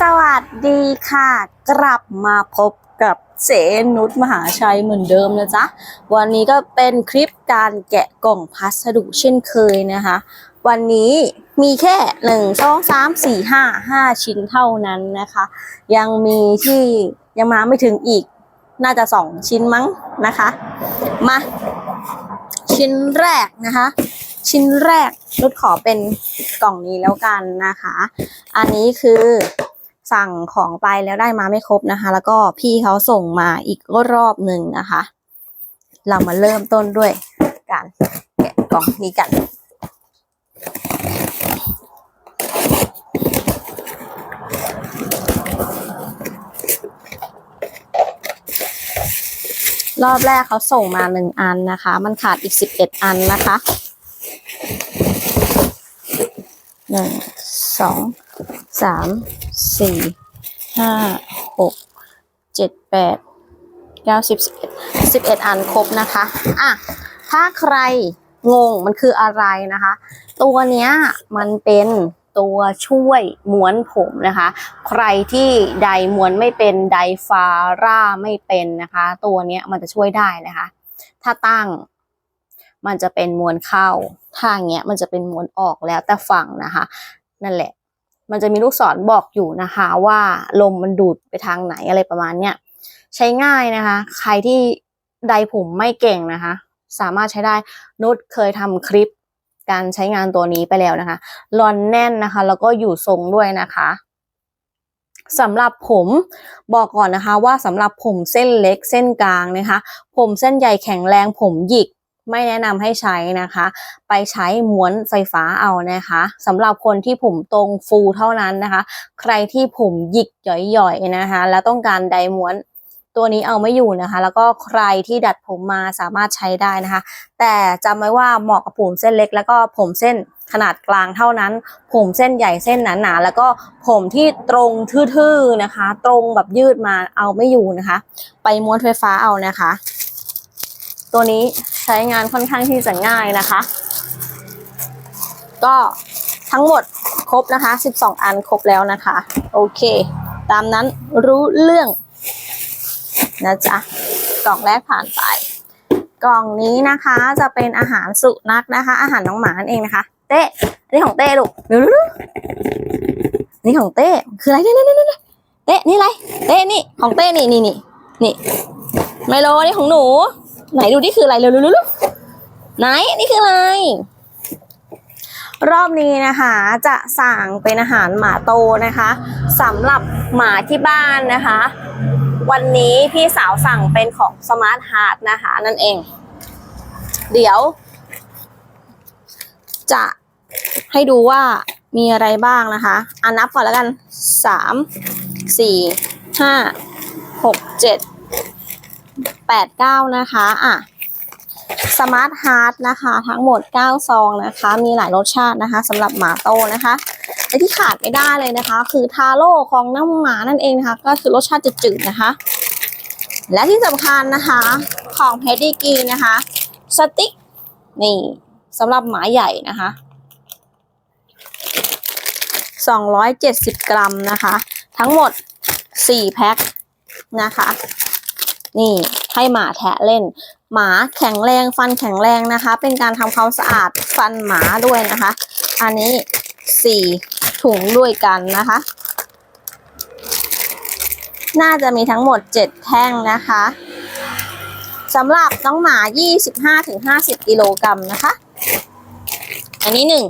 สวัสดีค่ะ กลับมาพบกับเจนุชมหาชัยเหมือนเดิมนะจ๊ะ วันนี้ก็เป็นคลิปการแกะกล่องพัสดุเช่นเคยนะคะ วันนี้มีแค่หนึ่งสองสามสี่ห้าห้าชิ้นเท่านั้นนะคะ ยังมีที่ยังมาไม่ถึงอีกน่าจะสองชิ้นมั้งนะคะ มา ชิ้นแรกนะคะ ชิ้นแรกนุชขอเป็นกล่องนี้แล้วกันนะคะ อันนี้คือ สั่งของไปแล้วได้มาไม่ครบนะคะ แล้วก็พี่เขาส่งมาอีกรอบหนึ่งนะคะ เรามาเริ่มต้นด้วยการแกะกล่องนี้กันรอบแรกเขาส่งมาหนึ่งอันนะคะ มันขาดอีกสิบเอ็ดอันนะคะหนึ่งสอง สามสี่ห้าหกเจ็ดแปดเก้าสิบสิบเอ็ดสิบเอ็ดอันครบนะคะอะถ้าใครงงมันคืออะไรนะคะ ตัวเนี้ยมันเป็นตัวช่วยม้วนผมนะคะ ใครที่ไดม้วนไม่เป็นไดฟาร่าไม่เป็นนะคะ ตัวเนี้ยมันจะช่วยได้นะคะ ถ้าตั้งมันจะเป็นม้วนเข้าถ้าอย่างเงี้ยมันจะเป็นม้วนออกแล้วแต่ฝั่งนะคะ นั่นแหละ มันจะมีลูกศรบอกอยู่นะคะว่าลมมันดูดไปทางไหนอะไรประมาณเนี้ยใช้ง่ายนะคะ ใครที่ไดผมไม่เก่งนะคะ สามารถใช้ได้นุชเคยทำคลิปการใช้งานตัวนี้ไปแล้วนะคะรอนแน่นนะคะ แล้วก็อยู่ทรงด้วยนะคะสำหรับผมบอกก่อนนะคะว่าสำหรับผมเส้นเล็กเส้นกลางนะคะ ผมเส้นใหญ่แข็งแรงผมหยิก ไม่แนะนำให้ใช้นะคะ ไปใช้ม้วนไฟฟ้าเอานะคะสำหรับคนที่ผมตรงฟูเท่านั้นนะคะ ใครที่ผมหยิกหย่อยๆนะคะ แล้วต้องการไดม้วนตัวนี้เอาไม่อยู่นะคะ แล้วก็ใครที่ดัดผมมาสามารถใช้ได้นะคะ แต่จำไว้ว่าเหมาะกับผมเส้นเล็ก แล้วก็ผมเส้นขนาดกลางเท่านั้น ผมเส้นใหญ่เส้นหนาๆแล้วก็ผมที่ตรงทื่อๆนะคะ ตรงแบบยืดมาเอาไม่อยู่นะคะ ไปม้วนไฟฟ้าเอานะคะ ตัวนี้ ใช้งานค่อนข้างที่จะง่ายนะคะ ก็ทั้งหมดครบนะคะ 12 อันครบแล้วนะคะ โอเค ตามนั้นรู้เรื่องนะจ๊ะกล่องแรกผ่านไป กล่องนี้นะคะจะเป็นอาหารสุนัขนะคะ อาหารน้องหมานั่นเองนะคะ เต้อันนี้ของเต้ลูกเร็วๆนี่ของเต้คืออะไรเนี่ยเนี่ยเนี่ยเนี่ยเต้นี่อะไรเต้นี่ของเต้นี่นี่นี่นี่ไมโลนี่ของหนู ไหนดูนี่คืออะไรเร็วๆไหนนี่คืออะไร รอบนี้นะคะจะสั่งเป็นอาหารหมาโตนะคะสำหรับหมาที่บ้านนะคะ วันนี้พี่สาวสั่งเป็นของสมาร์ทฮาร์ดนะคะ นั่นเอง เดี๋ยว จะให้ดูว่ามีอะไรบ้างนะคะอันนับก่อนแล้วกันสามสี่ห้าหกเจ็ด แปดเก้านะคะ อะ สมาร์ทฮาร์ดนะคะ ทั้งหมด 9 ซองนะคะ มีหลายรสชาตินะคะสำหรับหมาโตนะคะไอที่ขาดไม่ได้เลยนะคะ คือทาโร่ของน้ำหมานั่นเองนะคะ ก็คือรสชาติจืดๆนะคะ และที่สำคัญนะคะของเพด i กีนะคะสติ๊กนี่สำหรับหมาใหญ่นะคะ270 กรัมนะคะ ทั้งหมด 4 แพ็คนะคะ นี่ให้หมาแทะเล่น หมาแข็งแรงฟันแข็งแรงนะคะ เป็นการทำความสะอาดฟันหมาด้วยนะคะ อันนี้สี่ถุงด้วยกันนะคะ น่าจะมีทั้งหมดเจ็ดแท่งนะคะสำหรับน้องหมา 25-50 กิโลกรัมนะคะ อันนี้หนึ่ง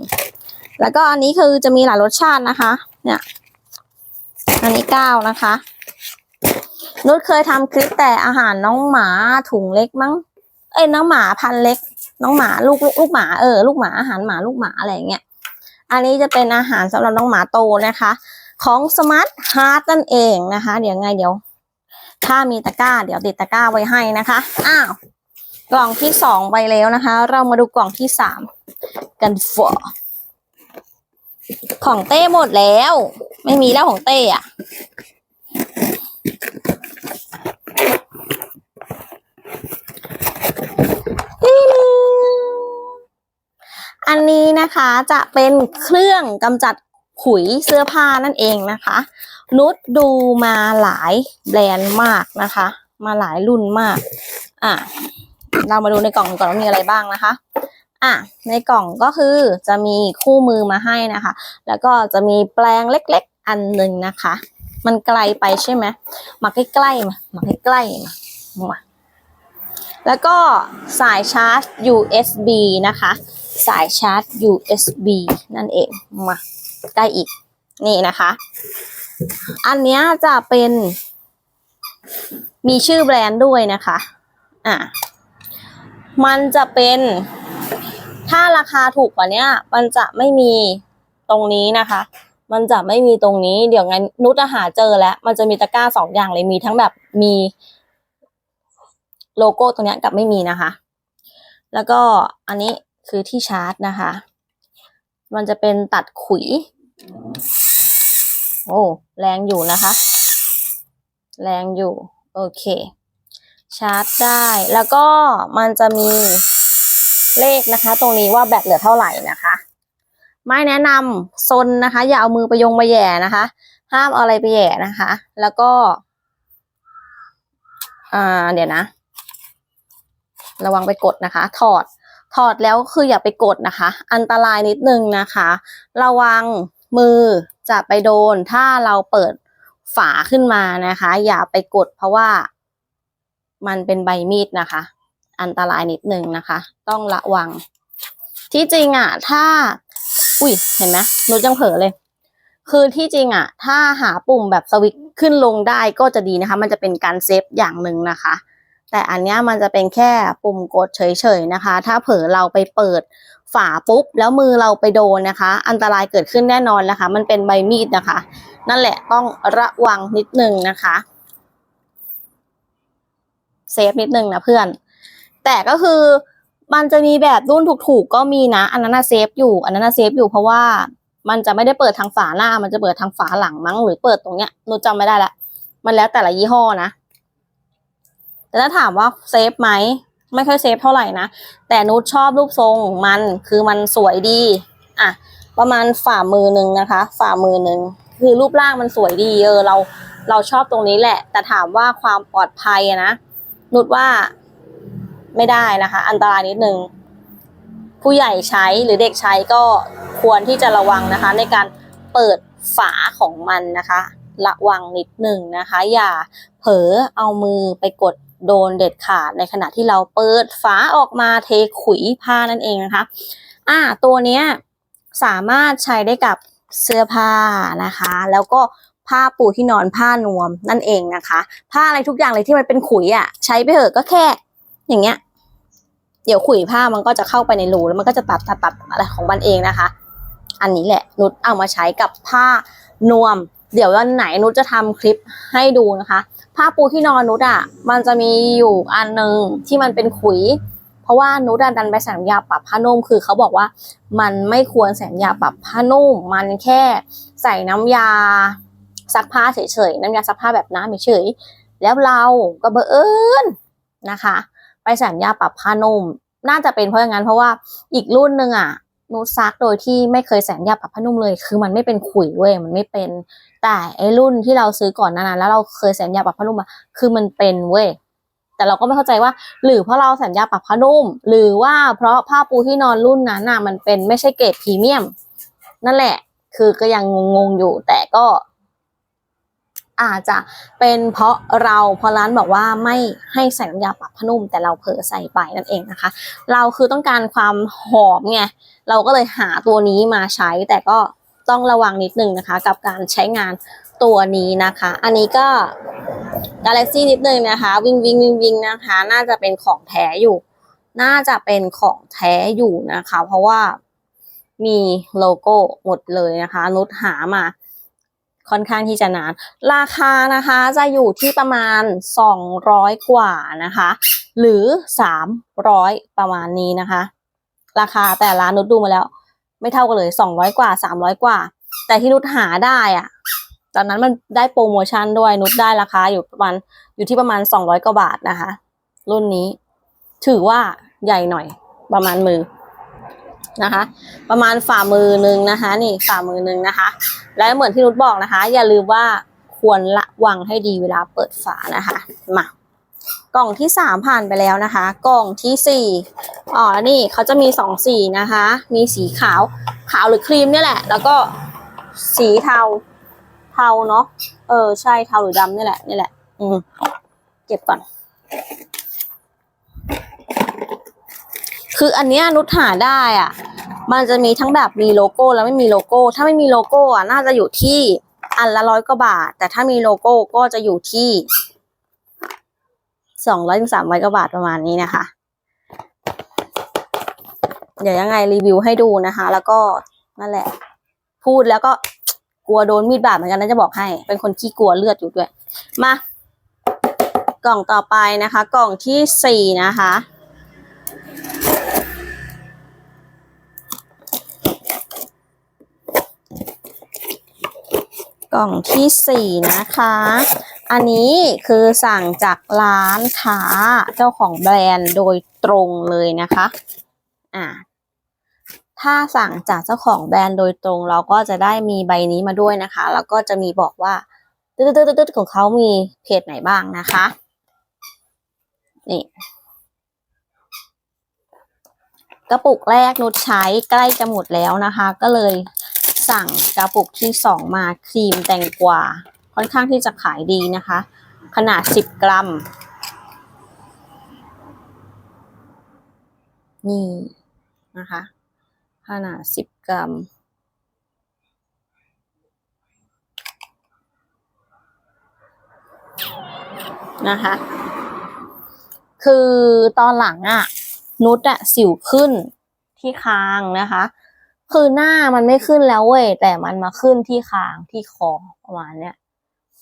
แล้วก็อันนี้คือจะมีหลายรสชาตินะคะ เนี่ย อันนี้เก้านะคะ นุชเคยทำคลิปแต่อาหารน้องหมาถุงเล็กมั้ง เอ้ยน้องหมาพันเล็ก น้องหมาลูกลูกลูกหมาเออลูกหมาอาหารหมาลูกหมาอะไรเงี้ย อันนี้จะเป็นอาหารสำหรับน้องหมาโตนะคะ ของสมาร์ทฮาร์ดนั่นเองนะคะ เดี๋ยวไงเดี๋ยว ถ้ามีตะกร้า เดี๋ยวติดตะกร้าไว้ให้นะคะ อ้าวกล่องที่สองไปแล้วนะคะ เรามาดูกล่องที่สามกันฟอของเต้หมดแล้ว ไม่มีแล้วของเต้อะ อันนี้นะคะจะเป็นเครื่องกำจัดขุยเสื้อผ้านั่นเองนะคะ นุชดูมาหลายแบรนด์มากนะคะ มาหลายรุ่นมาก อะ เรามาดูในกล่องก่อนว่ามีอะไรบ้างนะคะ อะ ในกล่องก็คือจะมีคู่มือมาให้นะคะ แล้วก็จะมีแปลงเล็กๆอันหนึ่งนะคะ มันไกลไปใช่ไหมมาใกล้ๆมามาใกล้ๆมามาแล้วก็สายชาร์จ USB นะคะ สายชาร์จ USB นั่นเองมาใกล้อีกนี่นะคะ อันนี้จะเป็น มีชื่อแบรนด์ด้วยนะคะอะมันจะเป็นถ้าราคาถูกกว่านี้มันจะไม่มีตรงนี้นะคะ มันจะไม่มีตรงนี้เดี๋ยวงั้นนุชอะหาเจอแล้ว มันจะมีตะกร้าสองอย่างเลยมีทั้งแบบมีโลโก้ตรงนี้กับไม่มีนะคะ แล้วก็อันนี้คือที่ชาร์จนะคะ มันจะเป็นตัดขุย โอ้แรงอยู่นะคะ แรงอยู่ โอเค ชาร์จได้ แล้วก็มันจะมีเลขนะคะ ตรงนี้ว่าแบตเหลือเท่าไหร่นะคะ ไม่แนะนำซนนะคะ อย่าเอามือไปยงไปแย่นะคะ ห้ามเอาอะไรไปแย่นะคะ แล้วก็ อ่า เดี๋ยวนะ ระวังไปกดนะคะ ถอด ถอดแล้วคืออย่าไปกดนะคะ อันตรายนิดนึงนะคะ ระวังมือจะไปโดน ถ้าเราเปิดฝาขึ้นมานะคะ อย่าไปกดเพราะว่ามันเป็นใบมีดนะคะ อันตรายนิดนึงนะคะ ต้องระวัง ที่จริงอะ ถ้า อุ้ยเห็นไหมหนูจังเผลอเลย คือที่จริงอะถ้าหาปุ่มแบบสวิตช์ขึ้นลงได้ก็จะดีนะคะ มันจะเป็นการเซฟอย่างหนึ่งนะคะ แต่อันเนี้ยมันจะเป็นแค่ปุ่มกดเฉยๆนะคะ ถ้าเผลอเราไปเปิดฝาปุ๊บ แล้วมือเราไปโดนนะคะ อันตรายเกิดขึ้นแน่นอนนะคะ มันเป็นใบมีดนะคะ นั่นแหละต้องระวังนิดนึงนะคะเซฟนิดนึงนะเพื่อน แต่ก็คือ มันจะมีแบบรุ่นถูกๆก็มีนะ อันนั้นเซฟอยู่ อันนั้นเซฟอยู่เพราะว่ามันจะไม่ได้เปิดทางฝาหน้า มันจะเปิดทางฝาหลังมั้งหรือเปิดตรงเนี้ยหนูจำไม่ได้ละ มันแล้วแต่ละยี่ห้อนะ แต่ถ้าถามว่าเซฟไหมไม่ค่อยเซฟเท่าไหร่นะ แต่นุชชอบรูปทรงมันคือมันสวยดี อะ ประมาณฝ่ามือหนึ่งนะคะ ฝ่ามือหนึ่งคือรูปร่างมันสวยดีเออเราเราชอบตรงนี้แหละ แต่ถามว่าความปลอดภัยนะนุชว่า ไม่ได้นะคะ อันตรายนิดนึงผู้ใหญ่ใช้หรือเด็กใช้ก็ควรที่จะระวังนะคะ ในการเปิดฝาของมันนะคะ ระวังนิดหนึ่งนะคะ อย่าเผลอเอามือไปกดโดนเด็ดขาดในขณะที่เราเปิดฝาออกมาเทขุยผ้านั่นเองนะคะ อ่าตัวเนี้ยสามารถใช้ได้กับเสื้อผ้านะคะ แล้วก็ผ้าปูที่นอนผ้านวมนั่นเองนะคะ ผ้าอะไรทุกอย่างเลยที่มันเป็นขุยอะ ใช้ไปเถอะก็แค่ อย่างเงี้ย เดี๋ยวขุยผ้ามันก็จะเข้าไปในรูแล้วมันก็จะตัดตัดตัดอะไรของมันเองนะคะ อันนี้แหละนุชเอามาใช้กับผ้านวม เดี๋ยววันไหนนุชจะทำคลิปให้ดูนะคะ ผ้าปูที่นอนนุชอะมันจะมีอยู่อันหนึ่งที่มันเป็นขุย เพราะว่านุชดันไปใส่ยาปรับผ้านุ่มคือเขาบอกว่ามันไม่ควรใส่ยาปรับผ้านุ่ม มันแค่ใส่น้ำยาซักผ้าเฉยๆน้ำยาซักผ้าแบบน้ำเฉยๆแล้วเราก็เบอเอิญนะคะ ไปใส่น้ำยาปรับผ้านุ่ม น่าจะเป็นเพราะอย่างนั้นเพราะว่าอีกรุ่นหนึ่งอะนุชซักโดยที่ไม่เคยใส่น้ำยาปรับผ้านุ่มเลย คือมันไม่เป็นขุยเว้ยมันไม่เป็น แต่ไอ้รุ่นที่เราซื้อก่อนนานั้นแล้วเราเคยใส่น้ำยาปรับผ้านุ่มอะคือมันเป็นเว้ยแต่เราก็ไม่เข้าใจว่า หรือเพราะเราสัญญาปรับผ้านุ่ม หรือว่าเพราะผ้าปูที่นอนรุ่นนั้นน่ะมันเป็นไม่ใช่เกรดพรีเมียม นั่นแหละ คือก็ยังงงๆอยู่แต่ก็ อาจจะเป็นเพราะเราเพราะร้านบอกว่าไม่ให้ใส่น้ำยาปรับผ้านุ่ม แต่เราเผลอใส่ไปนั่นเองนะคะ เราคือต้องการความหอมไงเราก็เลยหาตัวนี้มาใช้ แต่ก็ต้องระวังนิดนึงนะคะ กับการใช้งานตัวนี้นะคะ อันนี้ก็ Galaxy นิดนึงนะคะ วิงวิงวิงวิงนะคะ น่าจะเป็นของแท้อยู่ น่าจะเป็นของแท้อยู่นะคะ เพราะว่ามีโลโก้หมดเลยนะคะนุชหามา ค่อนข้างที่จะนาน ราคานะคะจะอยู่ที่ประมาณ 200 กว่านะคะ หรือ 300 ประมาณนี้นะคะ ราคาแต่ร้านนุชดูมาแล้ว ไม่เท่ากันเลย 200 กว่า 300 กว่า แต่ที่นุชหาได้อะตอนนั้นมันได้โปรโมชั่นด้วยนุชได้ราคาอยู่ประมาณอยู่ที่ประมาณ 200 กว่าบาทนะคะ รุ่นนี้ ถือว่าใหญ่หน่อยประมาณมือ นะคะ ประมาณฝ่ามือหนึ่งนะคะ นี่ฝ่ามือหนึ่งนะคะ และเหมือนที่นุชบอกนะคะ อย่าลืมว่าควรระวังให้ดีเวลาเปิดฝานะคะมากล่องที่สามผ่านไปแล้วนะคะ กล่องที่สี่อ๋อนี่เขาจะมีสองสีนะคะ มีสีขาวขาวหรือครีมเนี่ยแหละ แล้วก็สีเทาเทาเนาะเออใช่เทาหรือดำนี่แหละนี่แหละ อืมเก็บก่อน คืออันเนี้ยนุชหาได้อะ มันจะมีทั้งแบบมีโลโก้แล้วไม่มีโลโก้ ถ้าไม่มีโลโก้อะน่าจะอยู่ที่อันละร้อยกว่าบาท แต่ถ้ามีโลโก้ก็จะอยู่ที่สองร้อยถึงสามร้อยกว่าบาทประมาณนี้นะคะ เดี๋ยวยังไงรีวิวให้ดูนะคะ แล้วก็นั่นแหละ พูดแล้วก็กลัวโดนมีดบาดเหมือนกันนะจะบอกให้ เป็นคนขี้กลัวเลือดอยู่ด้วย มากล่องต่อไปนะคะ กล่องที่สี่นะคะ กล่องที่สี่นะคะ อันนี้คือสั่งจากร้านค้าเจ้าของแบรนด์โดยตรงเลยนะคะ อ่าถ้าสั่งจากเจ้าของแบรนด์โดยตรงเราก็จะได้มีใบนี้มาด้วยนะคะ แล้วก็จะมีบอกว่าตึ๊ดๆๆๆของเขามีเพจไหนบ้างนะคะ นี่กระปุกแรกนุชใช้ใกล้จะหมดแล้วนะคะ ก็เลย สั่งกระปุกที่สองมาครีมแตงกวาค่อนข้างที่จะขายดีนะคะ ขนาด 10 กรัม นี่นะคะ ขนาด 10 กรัม นะคะ คือตอนหลังอะนุชอะสิวขึ้นที่คางนะคะ คือหน้ามันไม่ขึ้นแล้วเว้ยแต่มันมาขึ้นที่คางที่คอประมาณเนี้ย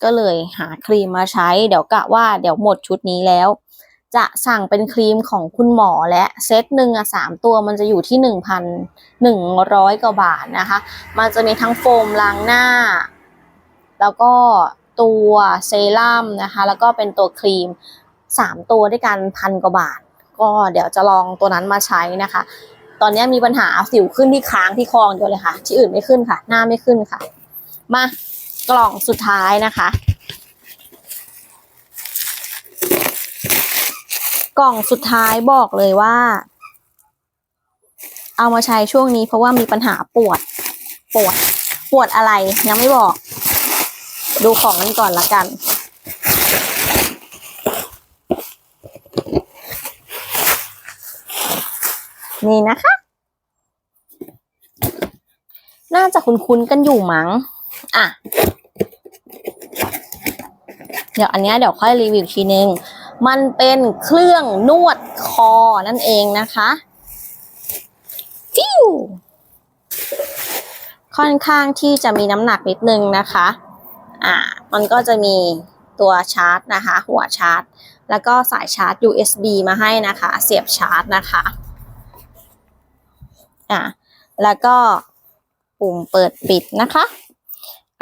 ก็เลยหาครีมมาใช้ เดี๋ยวกะว่าเดี๋ยวหมดชุดนี้แล้ว จะสั่งเป็นครีมของคุณหมอและเซตหนึ่งอะสามตัวมันจะอยู่ที่หนึ่งพันหนึ่งร้อยกว่าบาทนะคะ มันจะมีทั้งโฟมล้างหน้า แล้วก็ตัวเซรั่มนะคะ แล้วก็เป็นตัวครีมสามตัวด้วยกันพันกว่าบาท ก็เดี๋ยวจะลองตัวนั้นมาใช้นะคะ ตอนนี้มีปัญหาสิวขึ้นที่ค้างที่คออย่างเดียวเลยค่ะ ที่อื่นไม่ขึ้นค่ะ หน้าไม่ขึ้นค่ะ มากล่องสุดท้ายนะคะ กล่องสุดท้ายบอกเลยว่า เอามาใช้ช่วงนี้เพราะว่ามีปัญหาปวด ปวด ปวดอะไรยังไม่บอก ดูของกันก่อนละกัน นี่นะคะ น่าจะคุ้นๆกันอยู่มั้ง อะ เดี๋ยวอันเนี้ยเดี๋ยวค่อยรีวิวทีนึง มันเป็นเครื่องนวดคอนั่นเองนะคะฟิวค่อนข้างที่จะมีน้ำหนักนิดนึงนะคะ อ่า มันก็จะมีตัวชาร์จนะคะ หัวชาร์จ แล้วก็สายชาร์จ USB มาให้นะคะ เสียบชาร์จนะคะ อ่าแล้วก็ปุ่มเปิดปิดนะคะ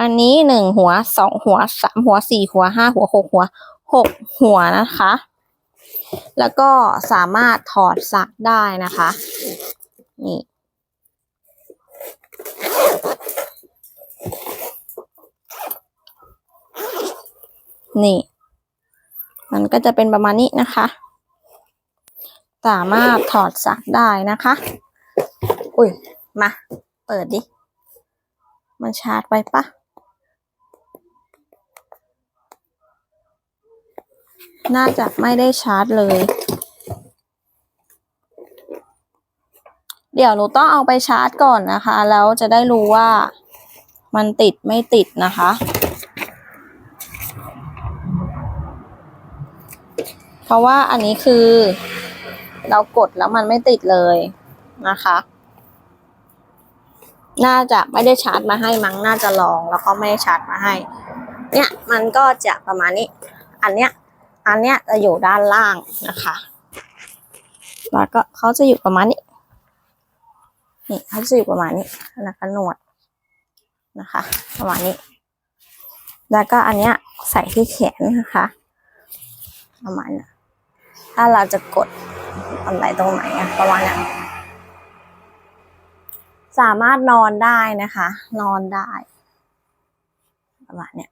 อันนี้หนึ่งหัวสองหัวสามหัวสี่หัวห้าหัวหกหัวหกหัวนะคะ แล้วก็สามารถถอดสักได้นะคะ นี่นี่ มันก็จะเป็นประมาณนี้นะคะ สามารถถอดสักได้นะคะ อุ้ย มา เปิดดิ มันชาร์จไปปะ น่าจะไม่ได้ชาร์จเลย เดี๋ยวหนูต้องเอาไปชาร์จก่อนนะคะ แล้วจะได้รู้ว่ามันติดไม่ติดนะคะ เพราะว่าอันนี้คือเรากดแล้วมันไม่ติดเลยนะคะ น่าจะไม่ได้ชาร์จมาให้มั้งน่าจะลองแล้วก็ไม่ได้ชาร์จมาให้ เนี่ยมันก็จะประมาณนี้ อันเนี้ยอันเนี้ยจะอยู่ด้านล่างนะคะ แล้วก็เขาจะอยู่ประมาณนี้นี่เขาจะอยู่ประมาณนี้แล้วก็หนวดนะคะ ประมาณนี้ แล้วก็อันเนี้ยใส่ที่แขนนะคะ ประมาณนี้ถ้าเราจะกดอันไหนตรงไหนอะประมาณนี้ สามารถนอนได้นะคะ นอนได้ประมาณเนี้ย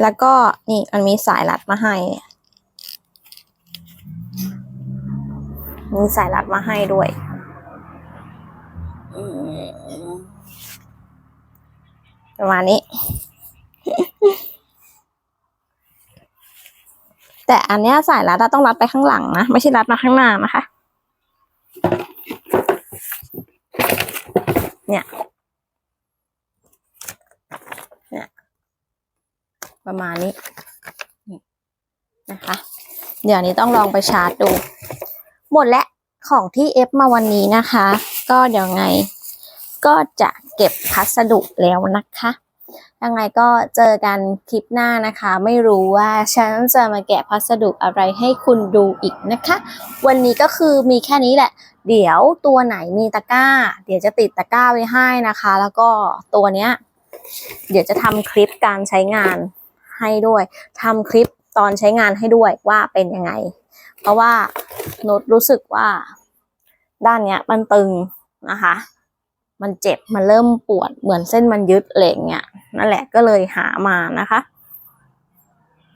แล้วก็นี่มันมีสายรัดมาให้ มีสายรัดมาให้ด้วย ประมาณนี้ แต่อันเนี้ยสายรัดต้องรัดไปข้างหลังนะ ไม่ใช่รัดมาข้างหน้านะคะ ประมาณนี้นะคะ เดี๋ยวนี้ต้องลองไปชาร์จดู หมดและของที่เอฟมาวันนี้นะคะ ก็เดี๋ยวไงก็จะเก็บพัสดุแล้วนะคะยังไงก็เจอกันคลิปหน้านะคะ ไม่รู้ว่าฉันจะมาแกะพัสดุอะไรให้คุณดูอีกนะคะ วันนี้ก็คือมีแค่นี้แหละ เดี๋ยวตัวไหนมีตะกร้า เดี๋ยวจะติดตะกร้าไว้ให้นะคะ แล้วก็ตัวเนี้ย เดี๋ยวจะทำคลิปการใช้งาน ให้ด้วยทำคลิปตอนใช้งานให้ด้วยว่าเป็นยังไง เพราะว่าโน้ตรู้สึกว่า ด้านเนี้ยมันตึงนะคะ มันเจ็บมันเริ่มปวดเหมือนเส้นมันยึดอะไรอย่างเงี้ยนั่นแหละก็เลยหามานะคะ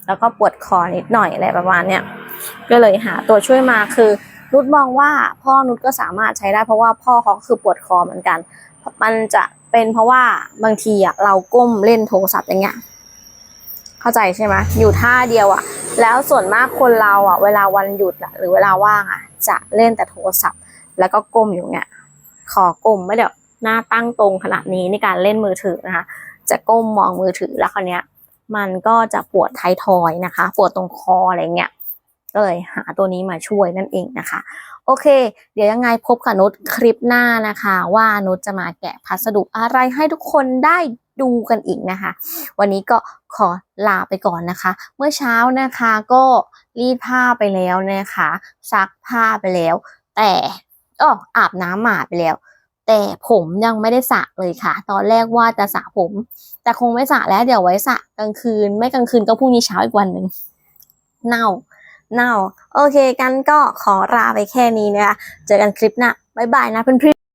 แล้วก็ปวดคอนิดหน่อยอะไรประมาณเนี้ยก็เลยหาตัวช่วยมาคือนุชมองว่าพ่อนุชก็สามารถใช้ได้เพราะว่าพ่อเขาคือปวดคอเหมือนกัน มันจะเป็นเพราะว่าบางทีอะเราก้มเล่นโทรศัพท์อย่างเงี้ย เข้าใจใช่ไหมอยู่ท่าเดียวอะ แล้วส่วนมากคนเราอะ เวลาวันหยุดอะ หรือเวลาว่างอะ จะเล่นแต่โทรศัพท์ แล้วก็ก้มอยู่เนี่ยคอกลมไม่ได้แบบหน้าตั้งตรงขนาดนี้ในการเล่นมือถือนะคะ จะก้มมองมือถือแล้วคราวเนี้ย มันก็จะปวดท้ายทอยนะคะ ปวดตรงคออะไรเงี้ยก็เลยหาตัวนี้มาช่วยนั่นเองนะคะ โอเค เดี๋ยวยังไงพบกับนุชคลิปหน้านะคะ ว่านุชจะมาแกะพัสดุอะไรให้ทุกคนได้ ดูกันอีกนะคะ วันนี้ก็ขอลาไปก่อนนะคะ เมื่อเช้านะคะก็รีดผ้าไปแล้วนะคะ ซักผ้าไปแล้ว แต่อ้ออาบน้ำหมาไปแล้ว แต่ผมยังไม่ได้สระเลยค่ะ ตอนแรกว่าจะสระผม แต่คงไม่สระแล้วเดี๋ยวไว้สระกลางคืน ไม่กลางคืนก็พรุ่งนี้เช้าอีกวันหนึ่งเน่าเน่าโอเคกันก็ขอลาไปแค่นี้นะคะ เจอกันคลิปหน้าบ๊ายบายนะเพื่อน